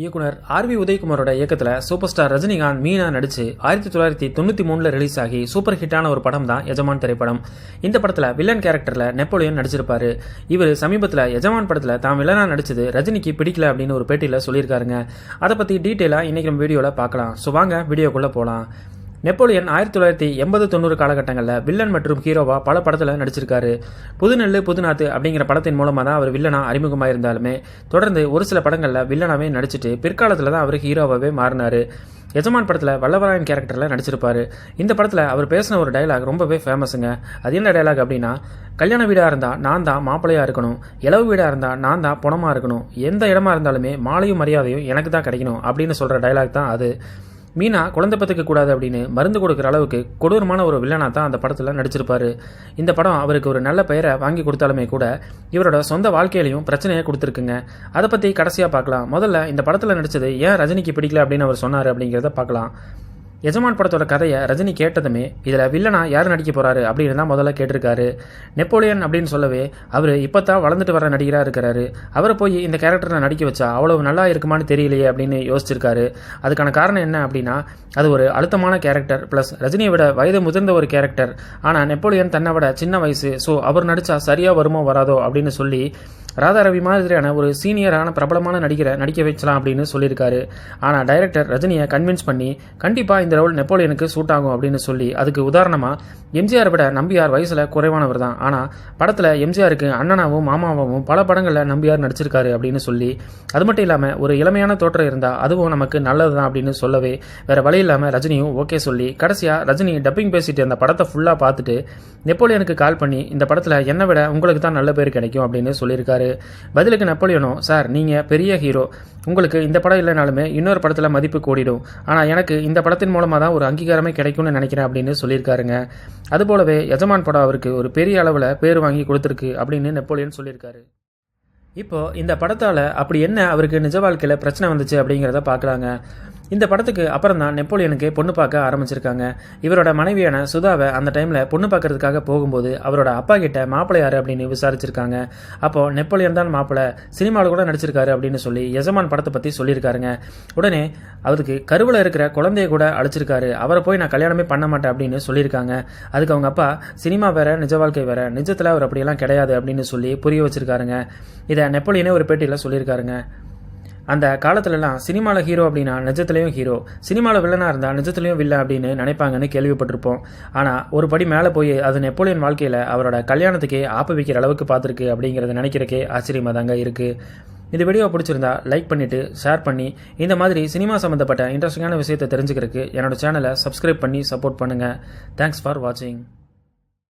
இயக்குனர் R we உதயகுமாரோட இயக்கத்தில் super star Rajinikanth Meena நடிச்சு ஆயிரத்தி தொள்ளாயிரத்தி தொண்ணூற்றி மூணில் ரிலீஸ் ஆகி சூப்பர் ஹிட்டான ஒரு படம் தான் எஜமான் திரைப்படம். இந்த படத்தில் வில்லன் கேரக்டரில் நெப்போலியன் நடிச்சிருப்பாரு. இவர் சமீபத்தில் எஜமான் படத்தில் தான் வில்லனா நடிச்சது ரஜினிக்கு பிடிக்கல அப்படின்னு ஒரு பேட்டியில் சொல்லியிருக்காருங்க. அதை பற்றி டீட்டெயிலாக இன்றைக்கி நம்ம வீடியோவில் பார்க்கலாம். ஸோ வாங்க வீடியோக்குள்ளே போகலாம் நெப்போலியன் ஆயிரத்தி தொள்ளாயிரத்தி எண்பது தொண்ணூறு காலகட்டங்களில் வில்லன் மற்றும் ஹீரோவா பல படத்தில் நடிச்சிருக்காரு. புதுநெல்லு புதுநாத்து அப்படிங்கிற படத்தின் மூலமாக தான் அவர் வில்லனா அறிமுகமாக இருந்தாலுமே தொடர்ந்து ஒரு சில படங்களில் வில்லனாகவே நடிச்சிட்டு பிற்காலத்தில் தான் அவர் ஹீரோவாகவே மாறினார். எஜமான் படத்தில் வல்லவராயன் கேரக்டரில் நடிச்சிருப்பார். இந்த படத்தில் அவர் பேசின ஒரு டைலாக் ரொம்பவே ஃபேமஸுங்க அது என்ன டைலாக் அப்படின்னா கல்யாண வீடாக இருந்தால் நான் தான் மாப்பிள்ளையாக இருக்கணும். இளவு வீடாக இருந்தால் நான் தான் புணமாக இருக்கணும். எந்த இடமா இருந்தாலுமே மாலையும் மரியாதையும் எனக்கு தான் கிடைக்கணும் அப்படின்னு சொல்கிற டைலாக் தான் அது. மீனா குழந்தை பத்துக்க கூடாது அப்படின்னு மருந்து கொடுக்குற அளவுக்கு கொடூரமான ஒரு வில்லனா தான் அந்த படத்தில் நடிச்சிருப்பாரு. இந்த படம் அவருக்கு ஒரு நல்ல பெயரை வாங்கி கொடுத்தாலுமே கூட இவரோட சொந்த வாழ்க்கையிலையும் பிரச்சனையை கொடுத்துருக்குங்க. அதை பற்றி கடைசியாக பார்க்கலாம். முதல்ல இந்த படத்தில் நடித்தது ஏன் ரஜினிக்கு பிடிக்கல அப்படின்னு அவர் சொன்னார் அப்படிங்கிறத பார்க்கலாம். எஜமான் படத்தோட கதையை ரஜினி கேட்டதுமே இதில் வில்லனா யார் நடிக்க போகிறாரு அப்படின்னு தான் முதல்ல கேட்டிருக்காரு. நெப்போலியன் அப்படின்னு சொல்லவே அவர் இப்போ தான் வளர்ந்துட்டு வர நடிகராக இருக்கிறாரு. அவரை போய் இந்த கேரக்டரை நடிக்க வச்சா அவ்வளவு நல்லா இருக்குமான்னு தெரியலையே அப்படின்னு யோசிச்சிருக்காரு. அதுக்கான காரணம் என்ன அப்படின்னா அது ஒரு அழுத்தமான கேரக்டர் ப்ளஸ் ரஜினியை விட வயது முதிர்ந்த ஒரு கேரக்டர் ஆனால் நெப்போலியன் தன்னை விட சின்ன வயசு ஸோ அவர் நடித்தா சரியாக வருமோ வராதோ அப்படின்னு சொல்லி ராதா ரவி மாதிரியான ஒரு சீனியரான பிரபலமான நடிகரை நடிக்க வச்சலாம் அப்படின்னு சொல்லியிருக்காரு. ஆனால் டைரக்டர் ரஜினியை கன்வின்ஸ் பண்ணி கண்டிப்பாக இந்த ரோல் நெப்போலியனுக்கு சூட் ஆகும் அப்படின்னு சொல்லி அதுக்கு உதாரணமாக எம்ஜிஆர் விட நம்பியார் வயசில் குறைவானவர் தான். ஆனால் படத்தில் எம்ஜிஆருக்கு அண்ணனாவும் மாமாவும் பல படங்களில் நம்பியார் நடிச்சிருக்காரு அப்படின்னு சொல்லி அது மட்டும் இல்லாமல் ஒரு இளமையான தோற்றம் இருந்தால் அதுவும் நமக்கு நல்லது தான் அப்படின்னு சொல்லவே வேறு வழி இல்லாமல் ரஜினியும் ஓகே சொல்லி கடைசியாக ரஜினி டப்பிங் பேசிட்டு அந்த படத்தை ஃபுல்லாக பார்த்துட்டு நெப்போலியனுக்கு கால் பண்ணி இந்த படத்தில் என்னை விட உங்களுக்கு தான் நல்ல பேர் கிடைக்கும் அப்படின்னு சொல்லியிருக்காரு. பதிலுக்கு நெப்போலியனும் சார் நீங்கள் பெரிய ஹீரோ. உங்களுக்கு இந்த படம் இல்லைனாலுமே இன்னொரு படத்தில் மதிப்பு கூடிடும். ஆனால் எனக்கு இந்த படத்தின் மூலமாக தான் ஒரு அங்கீகாரமே கிடைக்கும்னு நினைக்கிறேன் அப்படின்னு சொல்லியிருக்காருங்க. அதுபோலவே யஜமான் படம் அவருக்கு ஒரு பெரிய அளவில் பேர் வாங்கி கொடுத்துருக்கு அப்படின்னு நெப்போலியன் சொல்லியிருக்காரு. இப்போ இந்த படத்தால் அப்படி என்ன அவருக்கு நிஜ வாழ்க்கையில் பிரச்சனை வந்துச்சு அப்படிங்கிறத பார்க்குறாங்க இந்த படத்துக்கு அப்புறம் தான் நெப்போலியனுக்கு பொண்ணு பார்க்க ஆரம்பிச்சிருக்காங்க. இவரோட மனைவியான சுதாவை அந்த டைமில் பொண்ணு பார்க்கறதுக்காக போகும்போது அவரோட அப்பா கிட்ட மாப்பிள்ளை அப்படின்னு விசாரிச்சிருக்காங்க. அப்போ நெப்போலியன் தான் மாப்பிள்ளை சினிமாவில் கூட நடிச்சிருக்காரு அப்படின்னு சொல்லி எஜமான் படத்தை பற்றி சொல்லியிருக்காருங்க. உடனே அவருக்கு கருவில் இருக்கிற குழந்தைய கூட அழைச்சிருக்காரு. அவரை போய் நான் கல்யாணமே பண்ண மாட்டேன் அப்படின்னு சொல்லியிருக்காங்க. அதுக்கு அவங்க அப்பா சினிமா வேற நிஜ வாழ்க்கை வேற நிஜத்தில் அவர் அப்படியெல்லாம் கிடையாது அப்படின்னு சொல்லி புரிய வச்சிருக்காருங்க. இதை நெப்போலியனே ஒரு பேட்டியில் சொல்லியிருக்காருங்க. அந்த காலத்துலலாம் சினிமாவில் ஹீரோ அப்படின்னா நிஜத்துலேயும் ஹீரோ சினிமாவில் வில்லனாக இருந்தால் நிஜத்துலேயும் வில்ல அப்படின்னு நினைப்பாங்கன்னு கேள்விப்பட்டிருப்போம். ஆனால் ஒரு படி மேலே போய் அது நெப்போலியன் வாழ்க்கையில் அவரோட கல்யாணத்துக்கே ஆப்பு வைக்கிற அளவுக்கு பார்த்துருக்கு அப்படிங்கிறத நினைக்கிறக்கே ஆச்சரியமாக தாங்க இருக்குது இந்த வீடியோ பிடிச்சிருந்தா லைக் பண்ணிவிட்டு ஷேர் பண்ணி இந்த மாதிரி சினிமா சம்மந்தப்பட்ட இன்ட்ரெஸ்டிங்கான விஷயத்தை தெரிஞ்சுக்கிறதுக்கு என்னோடய சேனலை சப்ஸ்கிரைப் பண்ணி சப்போர்ட் பண்ணுங்கள் தேங்க்ஸ் ஃபார் வாட்சிங்